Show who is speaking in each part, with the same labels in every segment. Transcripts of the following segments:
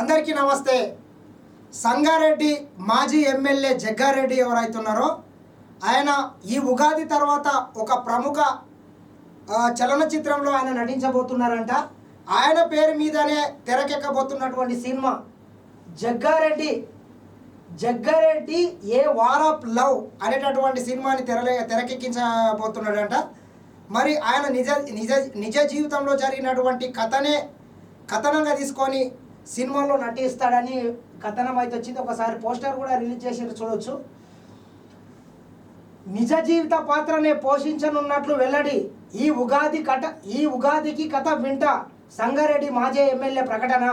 Speaker 1: అందరికీ నమస్తే. సంగారెడ్డి మాజీ ఎమ్మెల్యే జగ్గారెడ్డి ఎవరైతున్నారో ఆయన ఈ ఉగాది తర్వాత ఒక ప్రముఖ చలనచిత్రంలో ఆయన నటించబోతున్నారంట. ఆయన పేరు మీదనే తెరకెక్కబోతున్నటువంటి cinema Jaggareddy. Jaggareddy a war of love అనేటటువంటి సినిమాని తెరలే తెరకెక్కించబోతున్నాడంట. మరి ఆయన నిజ నిజ నిజ జీవితంలో జరిగినటువంటి కథనే కథనంగా తీసుకొని సినిమాలో నటిస్తాడని కథనం అయితే వచ్చింది. ఒకసారి పోస్టర్ కూడా రిలీజ్ చేసి చూడవచ్చు నిజ జీవిత పాత్రనే పోషించనున్నట్లు వెల్లడి ఈ ఉగాది కథ ఈ ఉగాదికి కథ వింట సంగారెడ్డి మాజీ ఎమ్మెల్యే ప్రకటన.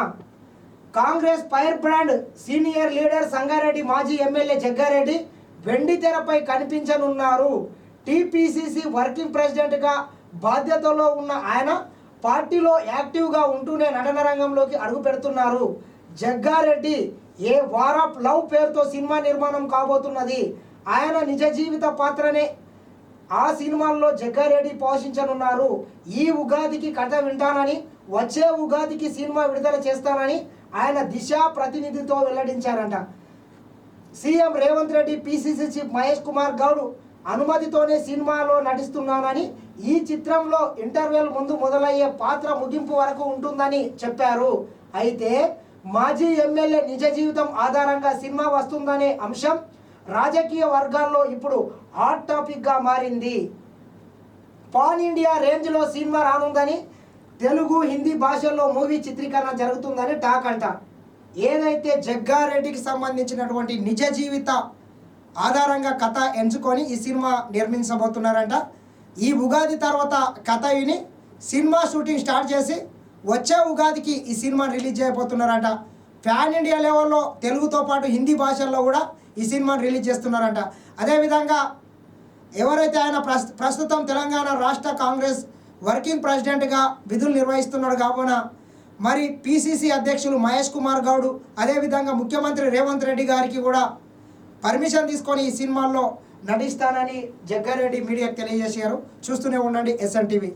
Speaker 1: Congress fire brand senior leader Sangareddy మాజీ ఎమ్మెల్యే జగ్గారెడ్డి వెండి తెరపై కనిపించనున్నారు. టీపీసీసీ వర్కింగ్ ప్రెసిడెంట్గా బాధ్యతలో ఉన్న ఆయన పార్టీలో యాక్టివ్గా ఉంటూనే నటన రంగంలోకి అడుగు పెడుతున్నారు. Jaggareddy a war of love పేరుతో సినిమా నిర్మాణం కాబోతున్నది. ఆయన నిజ జీవిత పాత్రనే. ఆ సినిమాల్లో జగ్గారెడ్డి పోషించనున్నారు. ఈ ఉగాదికి కథ వింటానని వచ్చే ఉగాదికి సినిమా విడుదల చేస్తానని ఆయన దిశ ప్రతినిధితో వెల్లడించారంట. CM Revanth Reddy PCC chief Mahesh Kumar Goud అనుమతితోనే సినిమాలో నటిస్తున్నానని ఈ చిత్రంలో ఇంటర్వెల్ ముందు మొదలయ్యే పాత్ర ముగింపు వరకు ఉంటుందని చెప్పారు. అయితే మాజీ ఎమ్మెల్యే నిజ జీవితం ఆధారంగా సినిమా వస్తుందనే అంశం రాజకీయ వర్గాల్లో ఇప్పుడు హాట్ టాపిక్గా మారింది. పాన్ ఇండియా రేంజ్లో సినిమా రానుందని తెలుగు హిందీ భాషల్లో మూవీ చిత్రీకరణ జరుగుతుందని టాక్ అంట ఏదైతే జగ్గారెడ్డికి సంబంధించినటువంటి నిజ జీవిత ఆధారంగా కథ ఎంచుకొని ఈ సినిమా నిర్మించబోతున్నారంట. ఈ ఉగాది తర్వాత కథ విని సినిమా షూటింగ్ స్టార్ట్ చేసి వచ్చే ఉగాదికి ఈ సినిమా రిలీజ్ చేయబోతున్నారంట. ఫ్యాన్ ఇండియా లెవెల్లో తెలుగుతో పాటు హిందీ భాషల్లో కూడా ఈ సినిమాను రిలీజ్ చేస్తున్నారంట. అదేవిధంగా ఎవరైతే ఆయన ప్రస్ ప్రస్తుతం తెలంగాణ రాష్ట్ర కాంగ్రెస్ వర్కింగ్ ప్రెసిడెంట్గా విధులు నిర్వహిస్తున్నాడు కావున మరి పిసిసి అధ్యక్షులు మహేష్ కుమార్ గౌడ్ అదేవిధంగా ముఖ్యమంత్రి రేవంత్ రెడ్డి గారికి కూడా పర్మిషన్ తీసుకొని ఈ సినిమాల్లో నటిస్తానని జగ్గారెడ్డి మీడియాకు తెలియజేశారు. చూస్తూనే ఉండండి ఎస్ఎన్ టీవీ.